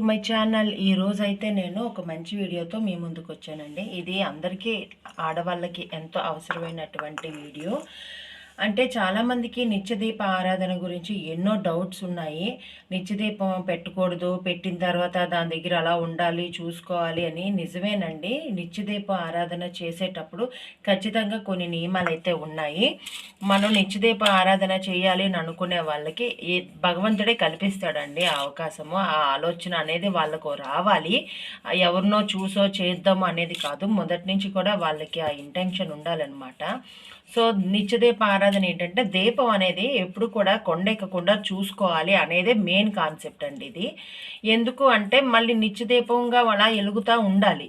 To my channel ఈ రోజు అయితే నేను ఒక మంచి వీడియోతో మీ ముందుకు వచ్చానండి ఇది అందరికీ ఆడవాళ్ళకి ఎంతో అవసరమైనటువంటి వీడియో. అంటే చాలామందికి నిత్యదీప ఆరాధన గురించి ఎన్నో డౌట్స్ ఉన్నాయి. నిత్యదీపం పెట్టకూడదు పెట్టిన తర్వాత దాని దగ్గర అలా ఉండాలి చూసుకోవాలి అని నిజమేనండి. నిత్యదీప ఆరాధన చేసేటప్పుడు ఖచ్చితంగా కొన్ని నియమాలు అయితే ఉన్నాయి. మనం నిత్యదీప ఆరాధన చేయాలి అని అనుకునే వాళ్ళకి భగవంతుడే కల్పిస్తాడండి ఆ అవకాశము. ఆ ఆలోచన అనేది వాళ్ళకు రావాలి. ఎవరినో చూసో చేద్దాము అనేది కాదు. మొదటి నుంచి కూడా వాళ్ళకి ఆ ఇంటెన్షన్ ఉండాలన్నమాట. సో నిత్యదీప ఆరాధన ఏంటంటే దీపం అనేది ఎప్పుడు కూడా కొండెక్కకుండా చూసుకోవాలి అనేది మెయిన్ కాన్సెప్ట్ అండి ఇది. ఎందుకు అంటే మళ్ళీ నిత్యదీపంగా అలా వెలుగుతూ ఉండాలి.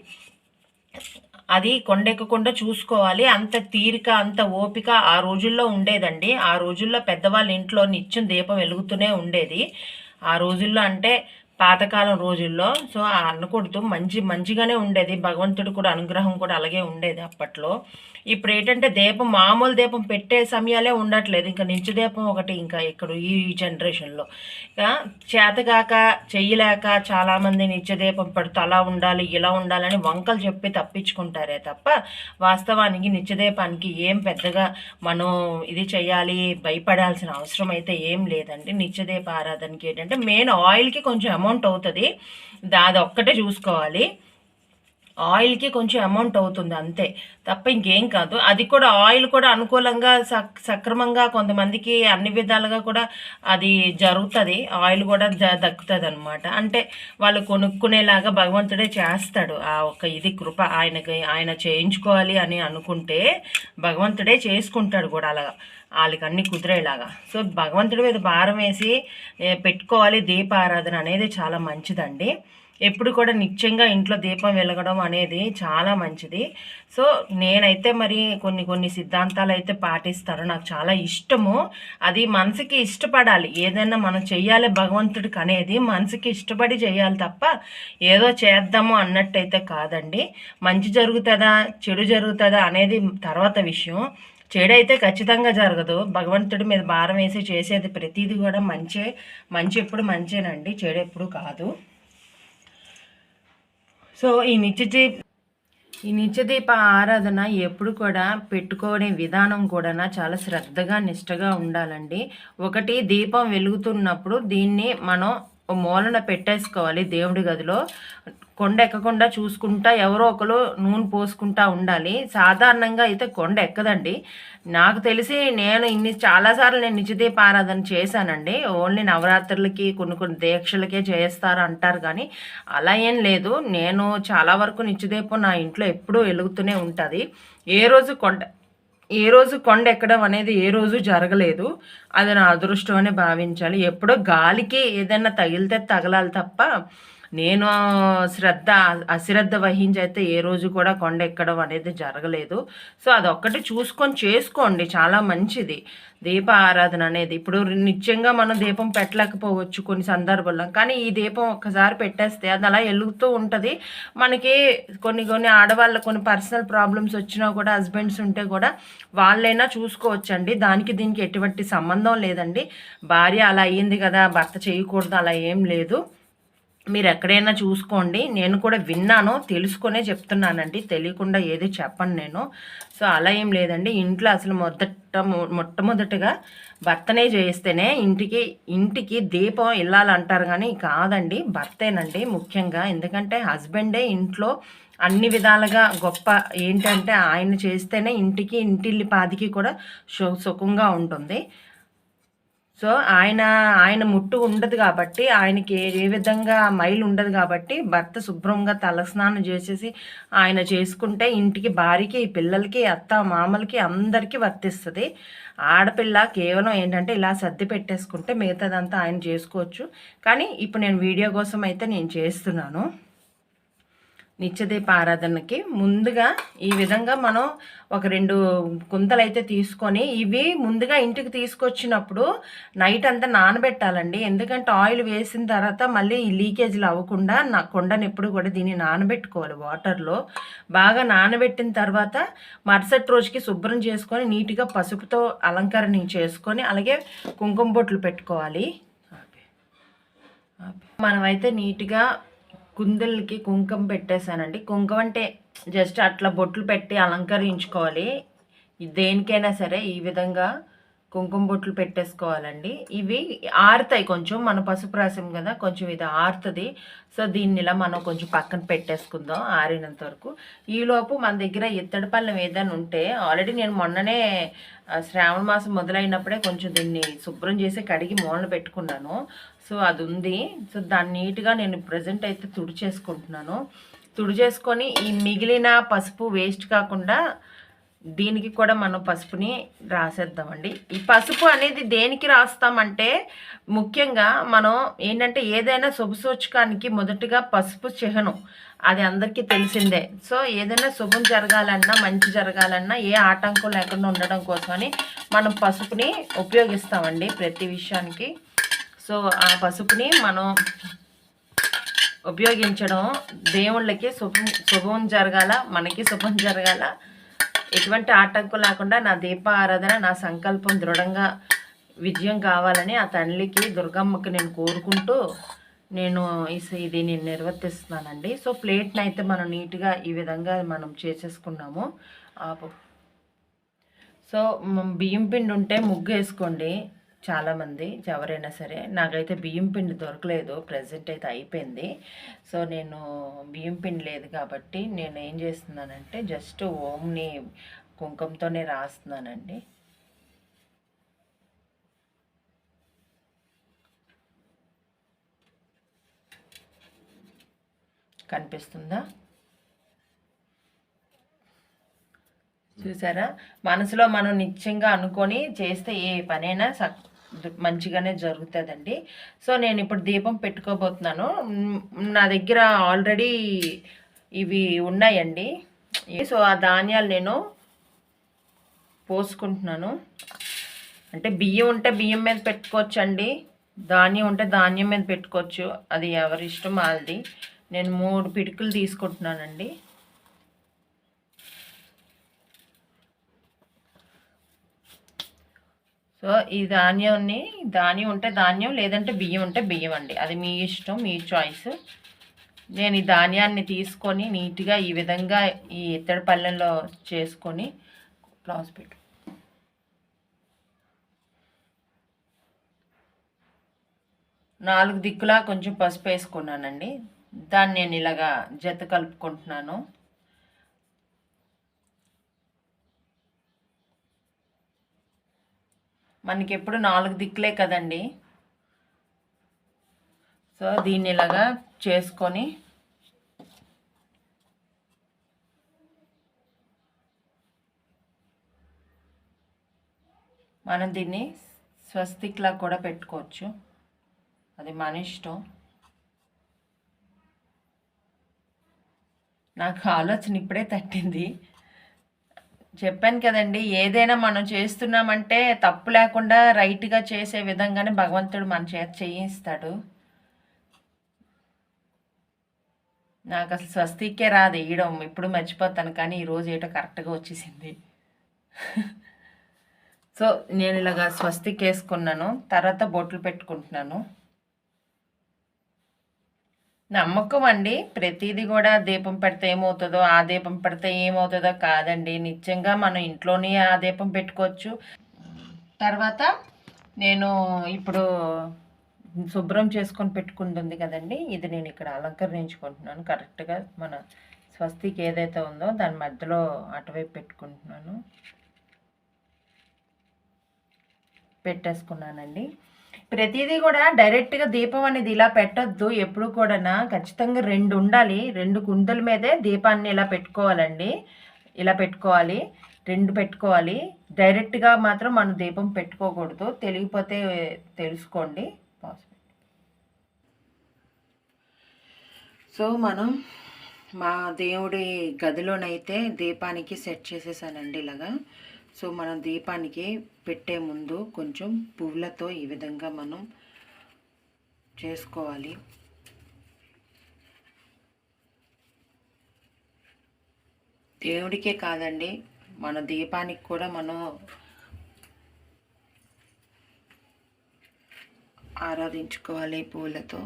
అది కొండెక్కకుండా చూసుకోవాలి. అంత తీరిక అంత ఓపిక ఆ రోజుల్లో ఉండేదండి. ఆ రోజుల్లో పెద్దవాళ్ళ ఇంట్లో నిత్యం దీపం వెలుగుతూనే ఉండేది. ఆ రోజుల్లో అంటే పాతకాలం రోజుల్లో సో ఆ అన్నకూడదు మంచి మంచిగానే ఉండేది. భగవంతుడు కూడా అనుగ్రహం కూడా అలాగే ఉండేది అప్పట్లో. ఇప్పుడు ఏంటంటే దీపం మామూలు దీపం పెట్టే సమయాలే ఉండట్లేదు. ఇంకా నించు దీపం ఒకటి ఇంకా ఇక్కడ ఈ జనరేషన్లో. చేతగాక చెయ్యలేక చాలామంది నిత్య దీపం పెడుతూ అలా ఉండాలి ఇలా ఉండాలని వంకలు చెప్పి తప్పించుకుంటారే తప్ప వాస్తవానికి నిత్యదీపానికి ఏం పెద్దగా మనం ఇది చేయాలి భయపడాల్సిన అవసరం అయితే ఏం లేదండి. నిత్యదీప ఆరాధనకి ఏంటంటే మెయిన్ ఆయిల్కి కొంచెం అమౌంట్ అవుతుంది. అది ఒక్కటే చూసుకోవాలి. ఆయిల్కి కొంచెం అమౌంట్ అవుతుంది అంతే. తప్ప ఇంకేం కాదు. అది కూడా ఆయిల్ కూడా అనుకూలంగా సక్ సక్రమంగా కొంతమందికి అన్ని విధాలుగా కూడా అది జరుగుతుంది. ఆయిల్ కూడా దక్కుతుంది అనమాట అంటే వాళ్ళు కొనుక్కునేలాగా భగవంతుడే చేస్తాడు. ఆ ఒక ఇది కృప ఆయనకి ఆయన చేయించుకోవాలి అని అనుకుంటే భగవంతుడే చేసుకుంటాడు కూడా అలాగా వాళ్ళకి అన్ని కుదిరేలాగా. సో భగవంతుడి మీద భారం వేసి పెట్టుకోవాలి దీపారాధన అనేది చాలా మంచిదండి. ఎప్పుడు కూడా నిత్యంగా ఇంట్లో దీపం వెలగడం అనేది చాలా మంచిది. సో నేనైతే మరి కొన్ని కొన్ని సిద్ధాంతాలు అయితే పాటిస్తాను. నాకు చాలా ఇష్టము. అది మనసుకి ఇష్టపడాలి. ఏదైనా మనం చెయ్యాలి భగవంతుడికి అనేది మనసుకి ఇష్టపడి చేయాలి తప్ప ఏదో చేద్దాము అన్నట్టయితే కాదండి. మంచి జరుగుతుందా చెడు జరుగుతుందా అనేది తర్వాత విషయం. చెడైతే ఖచ్చితంగా జరగదు. భగవంతుడి మీద భారం వేసి చేసేది ప్రతిదీ కూడా మంచే. మంచి ఎప్పుడు మంచేనండి. చెడు ఎప్పుడు కాదు. సో ఈ నిత్య ఈ నిత్యదీప ఆరాధన ఎప్పుడు కూడా పెట్టుకోనే విధానం కూడా చాలా శ్రద్ధగా నిష్టగా ఉండాలండి. ఒకటి దీపం వెలుగుతున్నప్పుడు దీన్ని మనం ఓ మూలన పెట్టేసుకోవాలి దేవుడి గదిలో. కొండ ఎక్కకుండా చూసుకుంటా ఎవరో ఒకరు నూనె పోసుకుంటా ఉండాలి. సాధారణంగా అయితే కొండ ఎక్కదండి. నాకు తెలిసి నేను ఇన్ని చాలాసార్లు నేను నిజదీప ఆరాధన చేశానండి. ఓన్లీ నవరాత్రులకి కొన్ని కొన్ని దీక్షలకే చేస్తారు అంటారు కానీ అలా ఏం లేదు. నేను చాలా వరకు నిత్యదీపం నా ఇంట్లో ఎప్పుడూ వెలుగుతూనే ఉంటుంది. ఏ రోజు కొండ ఏ రోజు కొండ ఎక్కడం అనేది ఏ రోజు జరగలేదు. అది నా అదృష్టం అని భావించాలి. ఎప్పుడో గాలికి ఏదైనా తగిలితే తగలాలి తప్ప నేను శ్రద్ధ అశ్రద్ధ వహించి అయితే ఏ రోజు కూడా కొండ ఎక్కడం అనేది జరగలేదు. సో అదొక్కటి చూసుకొని చేసుకోండి. చాలా మంచిది. దీప ఆరాధన అనేది. ఇప్పుడు నిత్యంగా మనం దీపం పెట్టలేకపోవచ్చు కొన్ని సందర్భాల్లో. కానీ ఈ దీపం ఒక్కసారి పెట్టేస్తే అది అలా వెలుగుతూ ఉంటుంది. మనకి కొన్ని కొన్ని ఆడవాళ్ళ కొన్ని పర్సనల్ ప్రాబ్లమ్స్ వచ్చినా కూడా హస్బెండ్స్ ఉంటే కూడా వాళ్ళైనా చూసుకోవచ్చండి. దానికి దీనికి ఎటువంటి సంబంధం లేదండి. భార్య అలా అయ్యింది కదా భర్త చేయకూడదు అలా ఏం లేదు. మీరు ఎక్కడైనా చూసుకోండి. నేను కూడా విన్నాను. తెలుసుకునే చెప్తున్నానండి. తెలియకుండా ఏది చెప్పను నేను. సో అలా ఏం లేదండి. ఇంట్లో అసలు మొదట మొట్టమొదటిగా భర్తనే చేస్తేనే ఇంటికి ఇంటికి దీపం ఇల్లాలంటారు కానీ కాదండి. భర్తేనండి ముఖ్యంగా. ఎందుకంటే హస్బెండే ఇంట్లో అన్ని విధాలుగా గొప్ప ఏంటంటే ఆయన చేస్తేనే ఇంటికి ఇంటిల్లి పాదికి కూడా సుఖంగా ఉంటుంది. సో ఆయన ఆయన ముట్టు ఉండదు కాబట్టి ఆయనకి ఏ విధంగా మైలు ఉండదు కాబట్టి భర్త శుభ్రంగా తలస్నానం చేసేసి ఆయన చేసుకుంటే ఇంటికి భార్యకి పిల్లలకి అత్త మామలకి అందరికీ వర్తిస్తుంది. ఆడపిల్ల కేవలం ఏంటంటే ఇలా సర్ది పెట్టేసుకుంటే మిగతాదంతా ఆయన చేసుకోవచ్చు. కానీ ఇప్పుడు నేను వీడియో కోసం అయితే నేను చేస్తున్నాను. నిత్యదీప ఆరాధనకి ముందుగా ఈ విధంగా మనం ఒక రెండు కుంతలు అయితే తీసుకొని ఇవి ముందుగా ఇంటికి తీసుకొచ్చినప్పుడు నైట్ అంతా నానబెట్టాలండి. ఎందుకంటే ఆయిల్ వేసిన తర్వాత మళ్ళీ ఈ లీకేజ్లు అవ్వకుండా నా కొండని ఎప్పుడు కూడా దీన్ని నానబెట్టుకోవాలి వాటర్లో. బాగా నానబెట్టిన తర్వాత మరుసటి రోజుకి శుభ్రం చేసుకొని నీట్గా పసుపుతో అలంకరణ చేసుకొని అలాగే కుంకుమ బొట్లు పెట్టుకోవాలి. మనమైతే నీట్గా కుందలకి కుంకుమ పెట్టేశానండి. కుంకుమ అంటే జస్ట్ అట్లా బొట్లు పెట్టి అలంకరించుకోవాలి. దేనికైనా సరే ఈ విధంగా కుంకుమ బొట్లు పెట్టేసుకోవాలండి. ఇవి ఆరుతాయి కొంచెం మన పసుపు రాసాం కదా కొంచెం ఇది ఆరుతుంది. సో దీన్ని ఇలా మనం కొంచెం పక్కన పెట్టేసుకుందాం ఆరినంత వరకు. ఈలోపు మన దగ్గర ఇత్తడి పళ్ళం ఏదైనా ఉంటే ఆల్రెడీ నేను మొన్ననే శ్రావణ మాసం మొదలైనప్పుడే కొంచెం దీన్ని శుభ్రం చేసి కడిగి మూలన పెట్టుకున్నాను. సో అది ఉంది. సో దాన్ని నీట్గా నేను ప్రజెంట్ అయితే తుడి చేసుకుంటున్నాను తుడి చేసుకొని ఈ మిగిలిన పసుపు వేస్ట్ కాకుండా దీనికి కూడా మనం పసుపుని రాసేద్దామండి. ఈ పసుపు అనేది దేనికి రాస్తామంటే ముఖ్యంగా మనం ఏంటంటే ఏదైనా శుభసూచకానికి మొదటిగా పసుపు చిహ్నం అది అందరికీ తెలిసిందే. సో ఏదైనా శుభం జరగాలన్నా మంచి జరగాలన్నా ఏ ఆటంకం లేకుండా ఉండడం కోసమని మనం పసుపుని ఉపయోగిస్తామండి ప్రతి విషయానికి. సో ఆ పసుపుని మనం ఉపయోగించడం దేవుళ్ళకి శుభం శుభం జరగాల మనకి శుభం జరగాల ఎటువంటి ఆటంకం లేకుండా నా దీప ఆరాధన నా సంకల్పం దృఢంగా విజయం కావాలని ఆ తల్లికి దుర్గమ్మకి నేను కోరుకుంటూ నేను ఇది నేను నిర్వర్తిస్తున్నానండి. సో ప్లేట్ని అయితే మనం నీట్గా ఈ విధంగా మనం చేసేసుకున్నాము. ఆపు. సో బియ్యం పిండి ఉంటే ముగ్గు వేసుకోండి చాలామంది ఎవరైనా సరే. నాకైతే బియ్యం పిండి దొరకలేదు. ప్రజెంట్ అయితే అయిపోయింది. సో నేను బియ్యం పిండి లేదు కాబట్టి నేను ఏం చేస్తున్నానంటే జస్ట్ ఓంని కుంకుమతోనే రాస్తున్నానండి. కనిపిస్తుందా? చూసారా? మనసులో మనం నిత్యంగా అనుకొని చేస్తే ఏ పనైనా సక్ మంచిగానే జరుగుతుందండి. సో నేను ఇప్పుడు దీపం పెట్టుకోబోతున్నాను. నా దగ్గర ఆల్రెడీ ఇవి ఉన్నాయండి. సో ఆ ధాన్యాలు నేను పోసుకుంటున్నాను. అంటే బియ్యం ఉంటే బియ్యం మీద పెట్టుకోవచ్చండి. ధాన్యం ఉంటే ధాన్యం మీద పెట్టుకోవచ్చు. అది ఎవరి ఇష్టం వాళ్ళది. నేను మూడు పిడుకులు తీసుకుంటున్నానండి. సో ఈ ధాన్యాన్ని ధాన్యం ఉంటే ధాన్యం లేదంటే బియ్యం ఉంటే బియ్యం అండి. అది మీ ఇష్టం మీ చాయిస్ నేను ఈ ధాన్యాన్ని తీసుకొని నీట్గా ఈ విధంగా ఈ ఇత్తడి పళ్ళెంలో చేసుకొని క్లాస్ పెట్టు. నాలుగు దిక్కులా కొంచెం పసుపు వేసుకున్నానండి. దాన్ని నేను ఇలాగా జత కలుపుకుంటున్నాను. మనకి ఎప్పుడు నాలుగు దిక్కులే కదండి. సో దీన్ని ఇలాగా చేసుకొని మనం దీన్ని స్వస్తిక్లా కూడా పెట్టుకోవచ్చు. అది మన ఇష్టం. నాకు ఆలోచన ఇప్పుడే తట్టింది. చెప్పాను కదండి ఏదైనా మనం చేస్తున్నామంటే తప్పు లేకుండా రైట్గా చేసే విధంగానే భగవంతుడు మన చేత చేయిస్తాడు. నాకు అసలు స్వస్తికే రాదు వేయడం ఇప్పుడు మర్చిపోతాను కానీ ఈరోజు ఏటో కరెక్ట్గా వచ్చేసింది. సో నేను ఇలాగా స్వస్తిక్ వేసుకున్నాను తర్వాత బొట్లు పెట్టుకుంటున్నాను. నమ్మకం అండి ప్రతిదీ కూడా దీపం పెడితే ఏమవుతుందో ఆ దీపం పెడితే ఏమవుతుందో కాదండి. నిత్యంగా మనం ఇంట్లోనే ఆ దీపం పెట్టుకోవచ్చు. తర్వాత నేను ఇప్పుడు శుభ్రం చేసుకొని పెట్టుకుంటుంది కదండి. ఇది నేను ఇక్కడ అలంకరించుకుంటున్నాను. కరెక్ట్గా మన స్వస్తికి ఏదైతే ఉందో దాని మధ్యలో అటువైపు పెట్టుకుంటున్నాను. పెట్టేసుకున్నానండి. ప్రతిదీ కూడా డైరెక్ట్గా దీపం అనేది ఇలా పెట్టొద్దు. ఎప్పుడు కూడా ఖచ్చితంగా రెండు ఉండాలి. రెండు కుందల మీదే దీపాన్ని ఇలా పెట్టుకోవాలండి. ఇలా పెట్టుకోవాలి. రెండు పెట్టుకోవాలి. డైరెక్ట్గా మాత్రం మనం దీపం పెట్టుకోకూడదు. తెలియకపోతే తెలుసుకోండి. సో మనం మా దేవుడి గదిలోనైతే దీపానికి సెట్ చేసేసానండి ఇలాగా. సో మనం దీపానికి పెట్టే ముందు కొంచెం పువ్వులతో ఈ విధంగా మనం చేసుకోవాలి. దేవుడికే కాదండి మన దీపానికి కూడా మనం ఆరాధించుకోవాలి పూలతో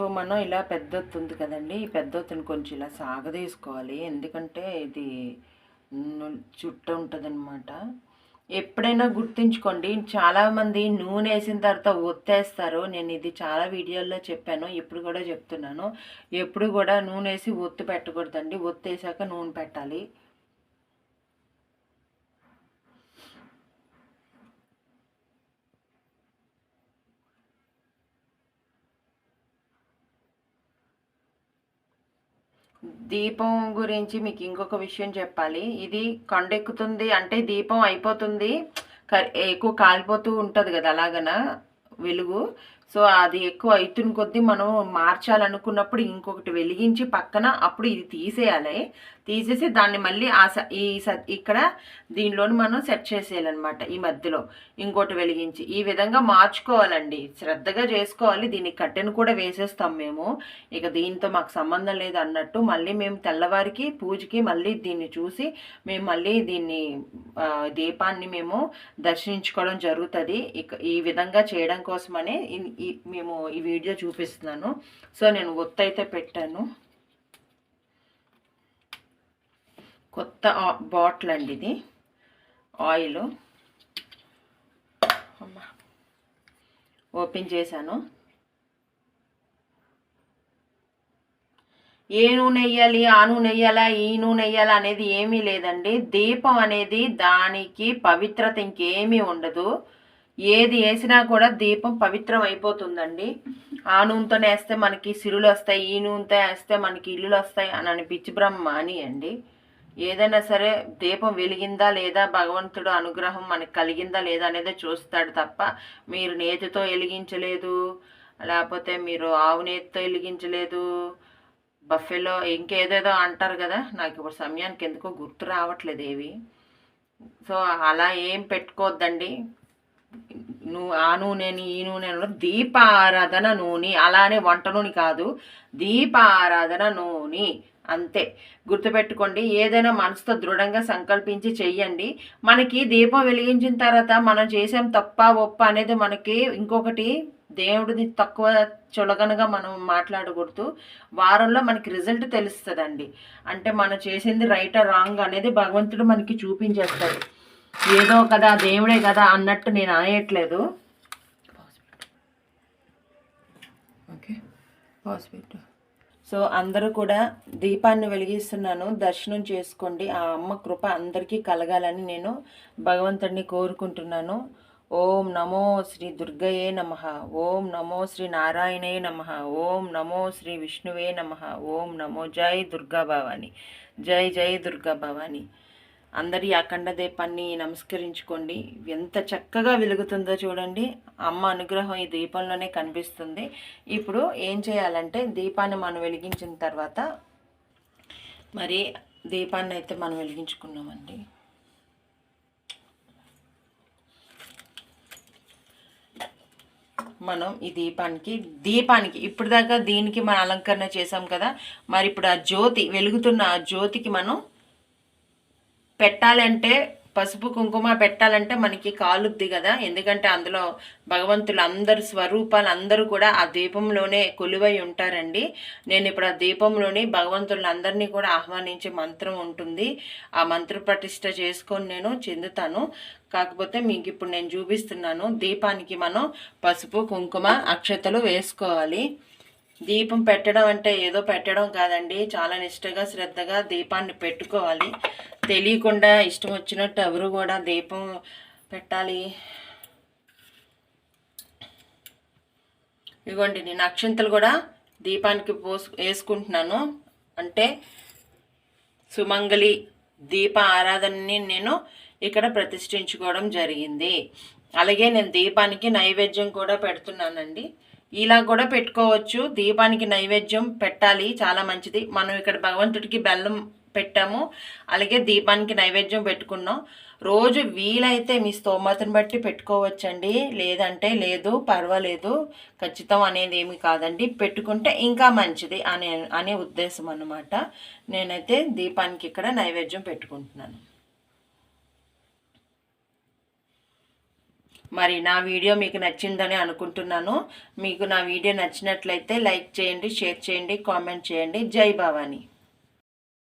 సో మనం ఇలా పెద్దొత్తు ఉంది కదండి. ఈ పెద్దొత్తుని కొంచెం ఇలా సాగదీసుకోవాలి. ఎందుకంటే ఇది చుట్ట ఉంటుందన్నమాట. ఎప్పుడైనా గుర్తుంచుకోండి చాలామంది నూనె వేసిన తర్వాత ఒత్తేస్తారు. నేను ఇది చాలా వీడియోల్లో చెప్పాను ఇప్పుడు కూడా చెప్తున్నాను. ఎప్పుడు కూడా నూనె వేసి ఒత్తు పెట్టకూడదండి. ఒత్తేసాక నూనె పెట్టాలి. దీపం గురించి మీకు ఇంకొక విషయం చెప్పాలి. ఇది కొండెక్కుతుంది అంటే దీపం అయిపోతుంది. క- ఎక్కువ కాలిపోతూ ఉంటుంది కదా అలాగన? వెలుగు. సో అది ఎక్కువ అవుతున్న కొద్దీ మనం మార్చాలనుకున్నప్పుడు ఇంకొకటి వెలిగించి పక్కన అప్పుడు ఇది తీసేయాలి. తీసేసి దాన్ని మళ్ళీ ఆ స ఈ స ఇక్కడ దీనిలోని మనం సెట్ చేసేయాలన్నమాట ఈ మధ్యలో. ఇంకోటి వెలిగించి. ఈ విధంగా మార్చుకోవాలండి. శ్రద్ధగా చేసుకోవాలి. దీనికి కట్టెను కూడా వేసేస్తాం మేము. ఇక దీంతో మాకు సంబంధం లేదు అన్నట్టు మళ్ళీ మేము తెల్లవారికి పూజకి మళ్ళీ దీన్ని చూసి మేము మళ్ళీ దీన్ని దీపాన్ని మేము దర్శించుకోవడం జరుగుతుంది. ఇక ఈ విధంగా చేయడం కోసమని ఈ- మేము ఈ వీడియో చూపిస్తున్నాను. సో నేను ఒత్తు అయితే పెట్టాను. కొత్త బాటిల్ అండి ఇది. ఆయిల్ ఓపెన్ చేశాను. ఏ నూనె వేయాలి ఆ నూనె వేయాలా ఈ నూనె వేయాలా అనేది ఏమీ లేదండి. దీపం అనేది దానికి పవిత్రత ఇంకేమీ ఉండదు. ఏది వేసినా కూడా దీపం పవిత్రం అయిపోతుందండి ఆ నూనెతో వేస్తే మనకి సిరులు వస్తాయి ఈ నూనెతో వేస్తే మనకి ఇల్లులు వస్తాయి అని అని పిచ్చి బ్రహ్మ అని అండి. ఏదైనా సరే దీపం వెలిగిందా లేదా భగవంతుడు అనుగ్రహం మనకి కలిగిందా లేదా అనేది చూస్తాడు తప్ప మీరు నేతితో వెలిగించలేదు లేకపోతే మీరు ఆవు నేతితో వెలిగించలేదు బఫెలో ఇంకేదేదో అంటారు కదా నాకు ఇప్పుడు సమయానికి ఎందుకో గుర్తు రావట్లేదు ఏవి. సో అలా ఏం పెట్టుకోవద్దండి. ఆ నూనెని ఈ నూనె దీపారాధన నూనె. అలానే వంట నూనె కాదు దీపారాధన నూనె. అంతే. గుర్తుపెట్టుకోండి ఏదైనా మనసుతో దృఢంగా సంకల్పించి చెయ్యండి. మనకి దీపం వెలిగించిన తర్వాత మనం చేసాం తప్ప ఒప్ప అనేది మనకి ఇంకొకటి దేవుడిని తక్కువ చులగనగా మనం మాట్లాడకూడదు. వారంలో మనకి రిజల్ట్ తెలుస్తుందండి. అంటే మనం చేసింది రైట్ రాంగ్ అనేది భగవంతుడు మనకి చూపించేస్తాడు. ఏదో కదా దేవుడే కదా అన్నట్టు నేను అనేయట్లేదు. ఓకే పాస్ సో అందరూ కూడా దీపాన్ని వెలిగిస్తున్నాను. దర్శనం చేసుకోండి. ఆ అమ్మ కృప అందరికీ కలగాలని నేను భగవంతుడిని కోరుకుంటున్నాను. ఓం నమో శ్రీ దుర్గయే నమ. ఓం నమో శ్రీ నారాయణే నమ. ఓం నమో శ్రీ విష్ణువే నమ. ఓం నమో జై దుర్గా భవాని జై జై దుర్గా భవాని అందరి అఖండ దీపాన్ని నమస్కరించుకోండి. ఎంత చక్కగా వెలుగుతుందో చూడండి. అమ్మ అనుగ్రహం ఈ దీపంలోనే కనిపిస్తుంది. ఇప్పుడు ఏం చేయాలంటే దీపాన్ని మనం వెలిగించిన తర్వాత మరి దీపాన్ని అయితే మనం వెలిగించుకున్నామండి. మనం ఈ దీపానికి దీపానికి ఇప్పుడు దాకా దీనికి మనం అలంకరణ చేసాం కదా. మరి ఇప్పుడు ఆ జ్యోతి వెలుగుతున్న ఆ జ్యోతికి మనం పెట్టాలంటే పసుపు కుంకుమ పెట్టాలంటే మనకి కాలుద్ది కదా. ఎందుకంటే అందులో భగవంతులు అందరు స్వరూపాలు అందరూ కూడా ఆ దీపంలోనే కొలువై ఉంటారండి. నేను ఇప్పుడు ఆ దీపంలోని భగవంతులందరినీ కూడా ఆహ్వానించే మంత్రం ఉంటుంది. ఆ మంత్ర ప్రతిష్ట చేసుకొని నేను చెందుతాను. కాకపోతే మీకు ఇప్పుడు నేను చూపిస్తున్నాను. దీపానికి మనం పసుపు కుంకుమ అక్షతలు వేసుకోవాలి. దీపం పెట్టడం అంటే ఏదో పెట్టడం కాదండి. చాలా నిష్టగా శ్రద్ధగా దీపాన్ని పెట్టుకోవాలి. తెలియకుండా ఇష్టం వచ్చినట్టు ఎవరు కూడా దీపం పెట్టాలి. ఇదిగోండి నేను అక్షంతలు కూడా దీపానికి పోసు వేసుకుంటున్నాను. అంటే సుమంగళి దీప ఆరాధనని నేను ఇక్కడ ప్రతిష్ఠించుకోవడం జరిగింది. అలాగే నేను దీపానికి నైవేద్యం కూడా పెడుతున్నానండి. ఇలా కూడా పెట్టుకోవచ్చు. దీపానికి నైవేద్యం పెట్టాలి. చాలా మంచిది. మనం ఇక్కడ భగవంతుడికి బెల్లం పెట్టాము. అలాగే దీపానికి నైవేద్యం పెట్టుకున్నాం. రోజు వీలైతే మీ స్తోమతను బట్టి పెట్టుకోవచ్చండి. లేదంటే లేదు పర్వాలేదు. ఖచ్చితం అనేది ఏమి కాదండి. పెట్టుకుంటే ఇంకా మంచిది అనే అనే ఉద్దేశం అన్నమాట. నేనైతే దీపానికి ఇక్కడ నైవేద్యం పెట్టుకుంటున్నాను. మరి నా వీడియో మీకు నచ్చిందని అనుకుంటున్నాను. మీకు నా వీడియో నచ్చినట్లయితే లైక్ చేయండి షేర్ చేయండి కామెంట్ చేయండి. జై భవానీ.